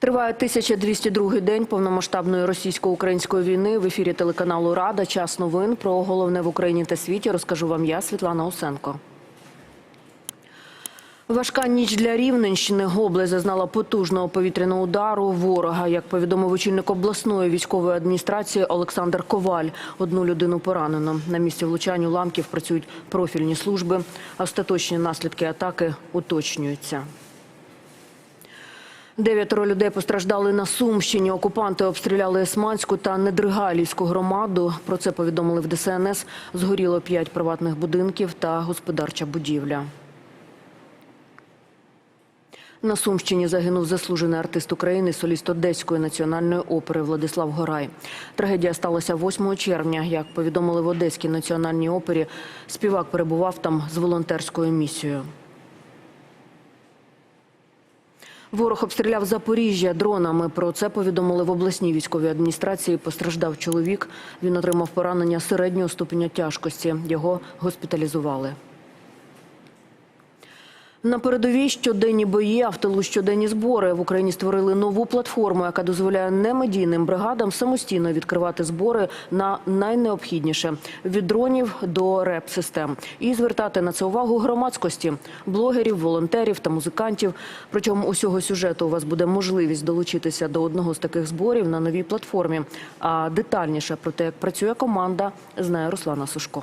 Триває 1202 день повномасштабної російсько-української війни. В ефірі телеканалу Рада. Час новин про головне в Україні та світі розкажу вам я, Світлана Усенко. Важка ніч для Рівненщини. Область зазнала потужного повітряного удару ворога. Як повідомив очільник обласної військової адміністрації Олександр Коваль, одну людину поранено. На місці влучань уламків працюють профільні служби. Остаточні наслідки атаки уточнюються. Дев'ятеро людей постраждали на Сумщині. Окупанти обстріляли Есманську та Недригалівську громаду. Про це повідомили в ДСНС. Згоріло п'ять приватних будинків та господарча будівля. На Сумщині загинув заслужений артист України, соліст Одеської національної опери Владислав Горай. Трагедія сталася 8 червня. Як повідомили в Одеській національній опері, співак перебував там з волонтерською місією. Ворог обстріляв Запоріжжя дронами. Про це повідомили в обласній військовій адміністрації. Постраждав чоловік. Він отримав поранення середнього ступеня тяжкості. Його госпіталізували. На передовій щоденні бої, а в тилу щоденні збори. В Україні створили нову платформу, яка дозволяє немедійним бригадам самостійно відкривати збори на найнеобхідніше від дронів до реп-систем і звертати на це увагу громадськості, блогерів, волонтерів та музикантів. Протягом усього сюжету у вас буде можливість долучитися до одного з таких зборів на новій платформі. А детальніше про те, як працює команда, знає Руслана Сушко.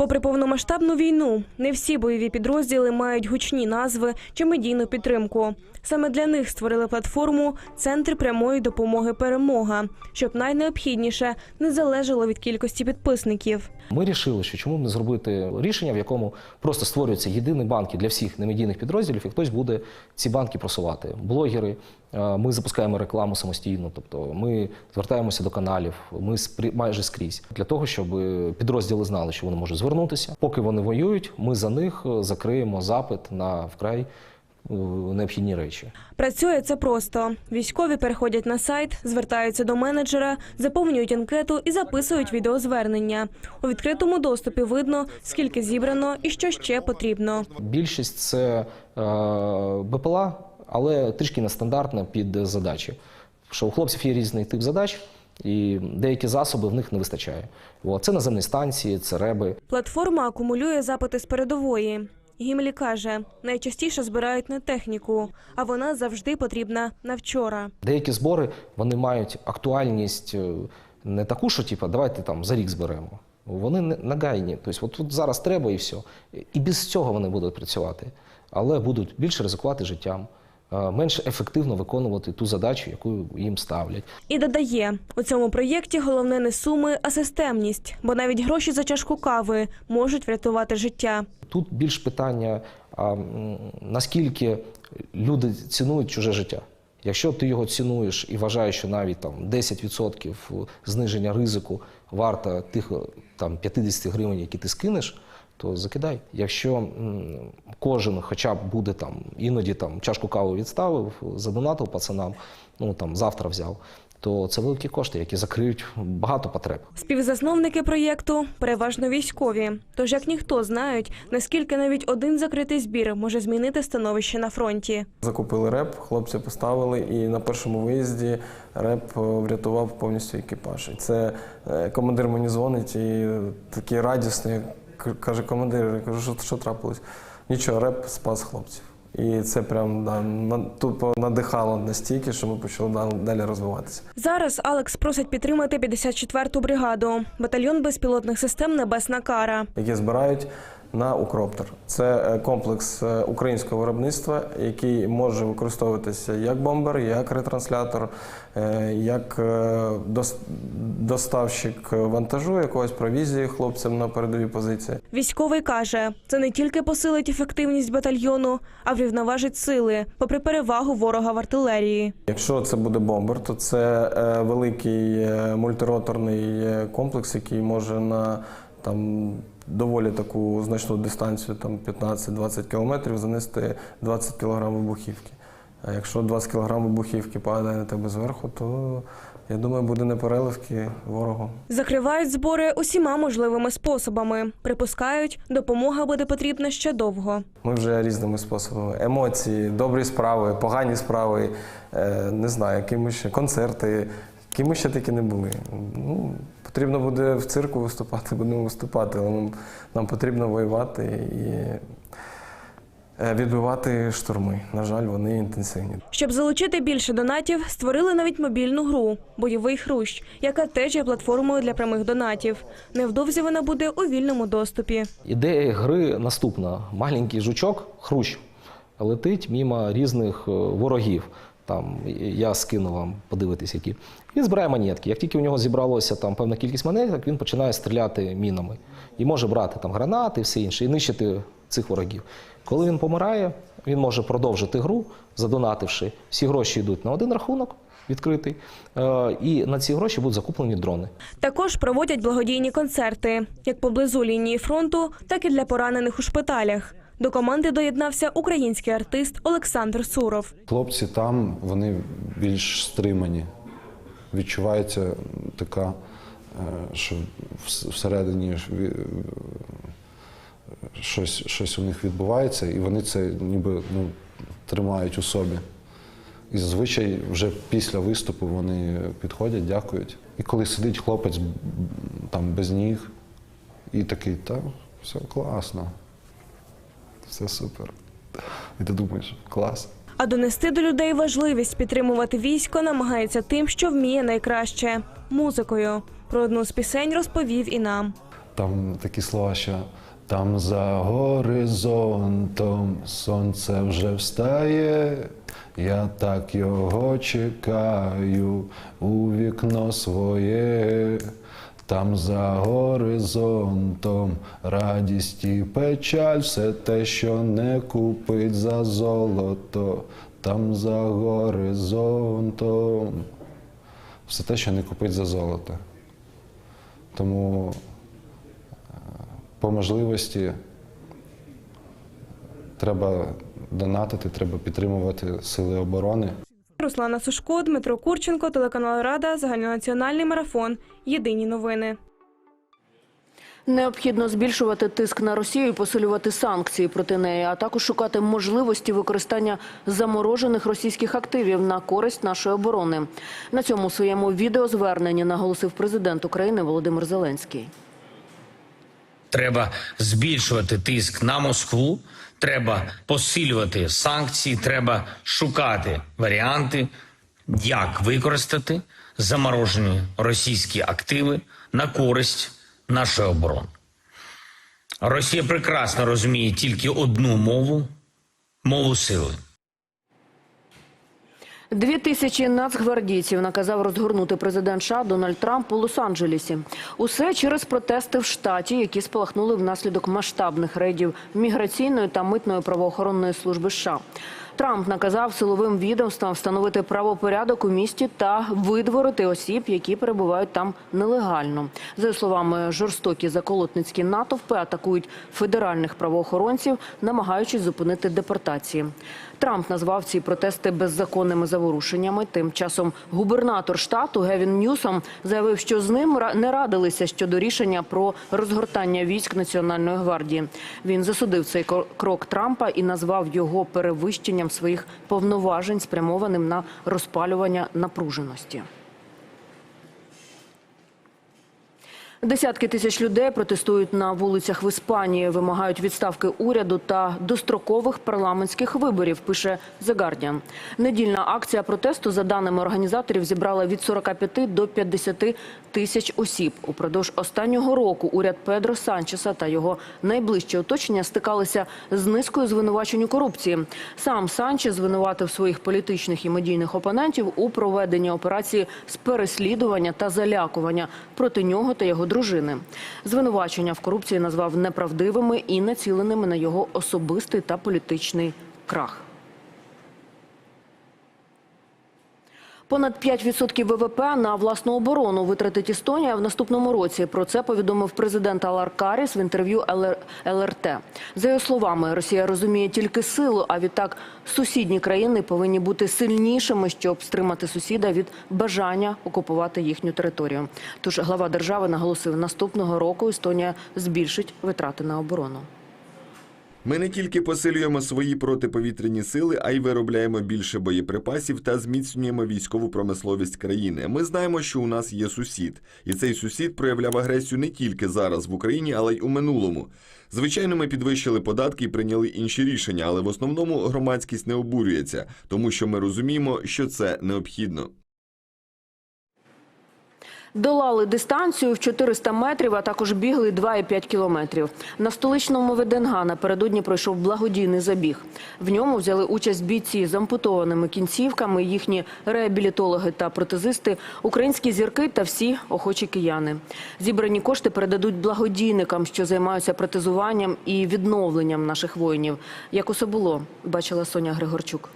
Попри повномасштабну війну, не всі бойові підрозділи мають гучні назви чи медійну підтримку. Саме для них створили платформу Центр прямої допомоги Перемога, щоб найнеобхідніше не залежало від кількості підписників. Ми вирішили, що чому б не зробити рішення, в якому просто створюються єдині банки для всіх немедійних підрозділів, і хтось буде ці банки просувати. Блогери, ми запускаємо рекламу самостійно, тобто ми звертаємося до каналів, ми майже скрізь для того, щоб підрозділи знали, що вони можуть звернутися. Поки вони воюють, ми за них е, закриємо запит на вкрай е, необхідні речі. Працює це просто. Військові переходять на сайт, звертаються до менеджера, заповнюють анкету і записують відеозвернення. У відкритому доступі видно, скільки зібрано і що ще потрібно. Більшість це е, БПЛА, але трішки нестандартна під задачі. Що у хлопців є різний тип задач, і деякі засоби в них не вистачає. Це наземні станції, це реби. Платформа акумулює запити з передової. Гімлі каже, найчастіше збирають на техніку, а вона завжди потрібна на вчора. Деякі збори вони мають актуальність е, не таку, що типу, давайте там за рік зберемо. Вони не- нагайні. Тобто, от тут зараз треба і все. І без цього вони будуть працювати, але будуть більше ризикувати життям, менш ефективно виконувати ту задачу, яку їм ставлять. І додає, у цьому проєкті головне не суми, а системність, бо навіть гроші за чашку кави можуть врятувати життя. Тут більш питання, а, наскільки люди цінують чуже життя. Якщо ти його цінуєш і вважаєш, що навіть там 10% зниження ризику варта тих там 50 гривень, які ти скинеш, то закидай. Якщо кожен хоча б буде там іноді там чашку кави відставив, задонатив пацанам, ну там завтра взяв, то це великі кошти, які закриють багато потреб. Співзасновники проєкту переважно військові. Тож як ніхто знають, наскільки навіть один закритий збір може змінити становище на фронті. Закупили реп, хлопці поставили, і на першому виїзді реп е, врятував повністю екіпаж. І це е, командир мені дзвонить і такий радісний. Каже, командир, я кажу, що, що трапилось? Нічого, реп спас хлопців. І це прям да, на- тупо надихало настільки, що ми почали далі розвиватися. Зараз Алекс просить підтримати 54-ту бригаду, батальйон безпілотних систем Небесна кара. які збирають на Укроптер. Це е, комплекс е, українського виробництва, який може використовуватися як бомбер, як ретранслятор, е, як доставщик вантажу, якогось провізії хлопцям на передові позиції. Військовий каже, це не тільки посилить ефективність батальйону, а врівноважить сили, попри перевагу ворога в артилерії. Якщо це буде бомбер, то це великий мультироторний комплекс, який може на там доволі таку значну дистанцію, там 15-20 кілометрів, занести 20 кілограм вибухівки. А якщо 20 кг вибухівки падає на тебе зверху, то я думаю, буде непереливки ворогу. Закривають збори усіма можливими способами. Припускають, допомога буде потрібна ще довго. Ми вже різними способами. Емоції, добрі справи, погані справи, е, не знаю, якими ще концерти, якими ще таки не були. Ну, потрібно буде в цирку виступати, будемо виступати, але нам, нам потрібно воювати і е, відбивати штурми. На жаль, вони інтенсивні. Щоб залучити більше донатів, створили навіть мобільну гру Бойовий хрущ, яка теж є платформою для прямих донатів. Невдовзі вона буде у вільному доступі. Ідея гри наступна: маленький жучок, хрущ, летить мимо різних е, ворогів. Там я скину вам подивитись, які. Він збирає монетки. Як тільки у нього зібралося там певна кількість монеток, він починає стріляти мінами і може брати там гранати, все інше, і нищити цих ворогів. Коли він помирає, він може продовжити гру, задонативши. Всі гроші йдуть на один рахунок відкритий, е, і на ці гроші будуть закуплені дрони. Також проводять благодійні концерти як поблизу лінії фронту, так і для поранених у шпиталях. До команди доєднався український артист Олександр Суров. Хлопці там вони більш стримані. Відчувається така, е, що всередині щось, щось у них відбувається, і вони це ніби ну, тримають у собі. І зазвичай вже після виступу вони підходять, дякують. І коли сидить хлопець там без ніг, і такий, та все класно, все супер. І ти думаєш, клас. А донести до людей важливість підтримувати військо намагається тим, що вміє найкраще музикою. Про одну з пісень розповів і нам. Там такі слова, що там за горизонтом сонце вже встає. Я так його чекаю у вікно своє. Там за горизонтом радість і печаль, все те, що не купить за золото. Там за горизонтом все те, що не купить за золото. Тому е, по можливості треба донатити, треба підтримувати сили оборони. Руслана Сушко, Дмитро Курченко, телеканал Рада, загальнонаціональний марафон. Єдині новини. Необхідно збільшувати тиск на Росію і посилювати санкції проти неї, а також шукати можливості використання заморожених російських активів на користь нашої оборони. На цьому своєму відеозверненні наголосив президент України Володимир Зеленський. Треба збільшувати тиск на Москву, треба посилювати санкції, треба шукати варіанти, як використати заморожені російські активи на користь нашої оборони. Росія прекрасно розуміє тільки одну мову мову сили. Дві тисячі нацгвардійців наказав розгорнути президент США Дональд Трамп у Лос-Анджелесі. Усе через протести в штаті, які спалахнули внаслідок масштабних рейдів міграційної та митної правоохоронної служби США. Трамп наказав силовим відомствам встановити правопорядок у місті та видворити осіб, які перебувають там нелегально. За словами, жорстокі заколотницькі натовпи атакують федеральних правоохоронців, намагаючись зупинити депортації. Трамп назвав ці протести беззаконними заворушеннями. Тим часом губернатор штату Гевін Ньюсом заявив, що з ним не радилися щодо рішення про розгортання військ Національної гвардії. Він засудив цей крок Трампа і назвав його перевищенням своїх повноважень, спрямованим на розпалювання напруженості. Десятки тисяч людей протестують на вулицях в Іспанії, вимагають відставки уряду та дострокових парламентських виборів. Пише The Guardian. Недільна акція протесту, за даними організаторів, зібрала від 45 до 50 тисяч осіб. Упродовж останнього року уряд Педро Санчеса та його найближче оточення стикалися з низкою звинувачень у корупції. Сам Санчес звинуватив своїх політичних і медійних опонентів у проведенні операції з переслідування та залякування проти нього та його дружини. Звинувачення в корупції назвав неправдивими і націленими на його особистий та політичний крах. Понад 5% ВВП на власну оборону витратить Естонія в наступному році. Про це повідомив президент Алар Каріс в інтерв'ю ЛРТ. За його словами, Росія розуміє тільки силу, а відтак сусідні країни повинні бути сильнішими, щоб стримати сусіда від бажання окупувати їхню територію. Тож глава держави наголосив, наступного року Естонія збільшить витрати на оборону. Ми не тільки посилюємо свої протиповітряні сили, а й виробляємо більше боєприпасів та зміцнюємо військову промисловість країни. Ми знаємо, що у нас є сусід, і цей сусід проявляв агресію не тільки зараз в Україні, але й у минулому. Звичайно, ми підвищили податки і прийняли інші рішення, але в основному громадськість не обурюється, тому що ми розуміємо, що це необхідно. Долали дистанцію в 400 метрів, а також бігли 2,5 кілометрів. На столичному ВДНГ напередодні пройшов благодійний забіг. В ньому взяли участь бійці з ампутованими кінцівками, їхні реабілітологи та протезисти, українські зірки та всі охочі кияни. Зібрані кошти передадуть благодійникам, що займаються протезуванням і відновленням наших воїнів. Як усе було, бачила Соня Григорчук.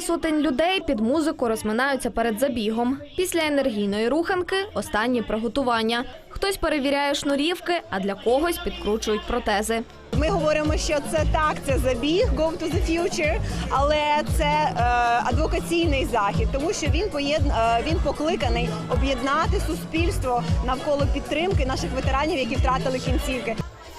Кілька сотень людей під музику розминаються перед забігом. Після енергійної руханки останні приготування. Хтось перевіряє шнурівки, а для когось підкручують протези. Ми говоримо, що це так, це забіг Go to the Future, але це е, адвокаційний захід, тому що він поєд... е, він покликаний об'єднати суспільство навколо підтримки наших ветеранів, які втратили кінцівки.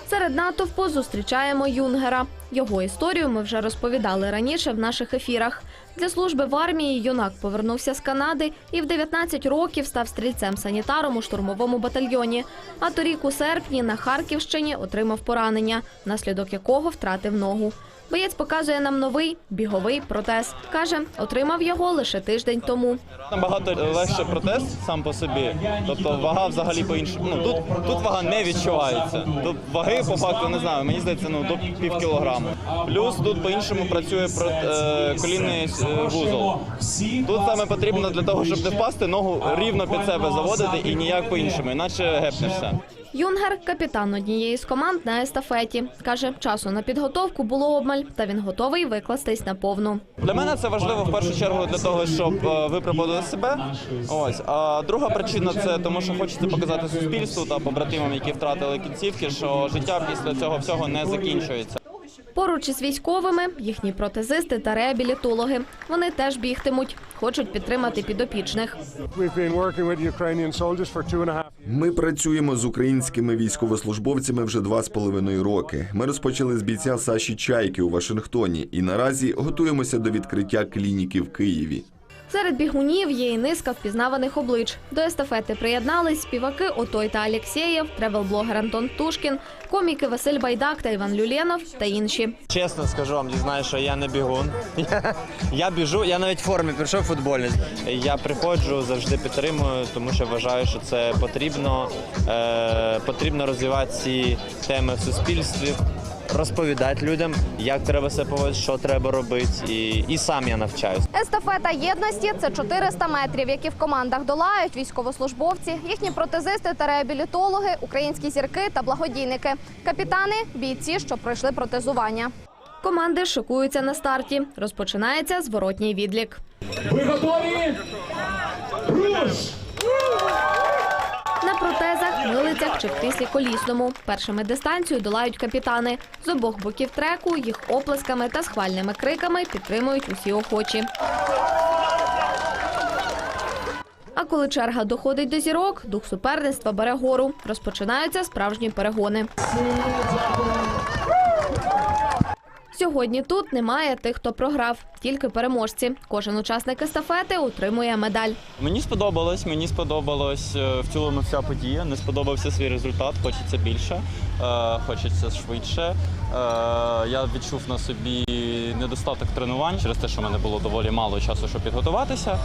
Серед натовпу зустрічаємо Юнгера. Його історію ми вже розповідали раніше в наших ефірах. Для служби в армії юнак повернувся з Канади і в 19 років став стрільцем-санітаром у штурмовому батальйоні. А торік у серпні на Харківщині отримав поранення, внаслідок якого втратив ногу. Боєць показує нам новий біговий протез. Каже, отримав його лише тиждень тому. Набагато легше протез сам по собі. Тобто вага взагалі по іншому. Ну тут, тут вага не відчувається. Тут ваги по факту не знаю. Мені здається, ну до пів кілограму. Плюс тут по-іншому працює про е, колінний е, вузол. Тут саме потрібно для того, щоб не впасти, ногу рівно під себе заводити і ніяк по-іншому, іначе гепнешся. Юнгер капітан однієї з команд на естафеті. Каже, часу на підготовку було обмаль, та він готовий викластись на повну. Для мене це важливо в першу чергу для того, щоб е, випробувати себе. Ось а друга причина це тому, що хочеться показати суспільству та побратимам, які втратили кінцівки, що життя після цього всього не закінчується. Поруч із військовими їхні протезисти та реабілітологи. Вони теж бігтимуть, хочуть підтримати підопічних. Ми працюємо з українськими військовослужбовцями вже два з половиною роки. Ми розпочали з бійця Саші Чайки у Вашингтоні і наразі готуємося до відкриття клініки в Києві. Серед бігунів є і низка впізнаваних облич. До естафети приєднались співаки Отой та Алєксєєв, тревел-блогер Антон Птушкін, коміки Василь Байдак та Іван Люленов та інші. Чесно скажу вам, дізнаю, що я не бігун. Я, я біжу, я навіть в формі прийшов футбольний. Я приходжу, завжди підтримую, тому що вважаю, що це потрібно. Е, потрібно розвивати ці теми в суспільстві, розповідати людям, як треба себе поводити, що треба робити. І, і сам я навчаюсь. Естафета єдності це 400 метрів, які в командах долають військовослужбовці, їхні протезисти та реабілітологи, українські зірки та благодійники, капітани, бійці, що пройшли протезування. Команди шикуються на старті. Розпочинається зворотній відлік. Ви готові? Руш! Протезах, милицях чи в кріслі колісному. Першими дистанцію долають капітани. З обох боків треку їх оплесками та схвальними криками підтримують усі охочі. А коли черга доходить до зірок, дух суперництва бере гору. Розпочинаються справжні перегони. Сьогодні тут немає тих, хто програв, тільки переможці. Кожен учасник естафети отримує медаль. Мені сподобалось, мені сподобалось е, в цілому вся подія. Не сподобався свій результат, хочеться більше, е, хочеться швидше. Е, я відчув на собі недостаток тренувань через те, що в мене було доволі мало часу, щоб підготуватися.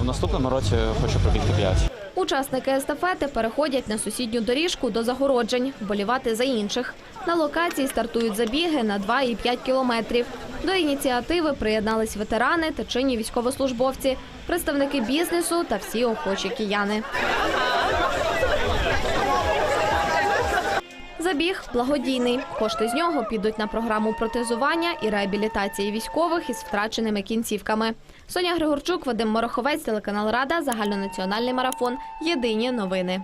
В наступному році хочу пробігти 5. Учасники естафети переходять на сусідню доріжку до загороджень, вболівати за інших. На локації стартують забіги на 2 і 5 кілометрів. До ініціативи приєднались ветерани та чинні військовослужбовці, представники бізнесу та всі охочі кияни. Забіг благодійний. Кошти з нього підуть на програму протезування і реабілітації військових із втраченими кінцівками. Соня Григорчук, Вадим Мороховець, телеканал Рада, загальнонаціональний марафон. Єдині новини.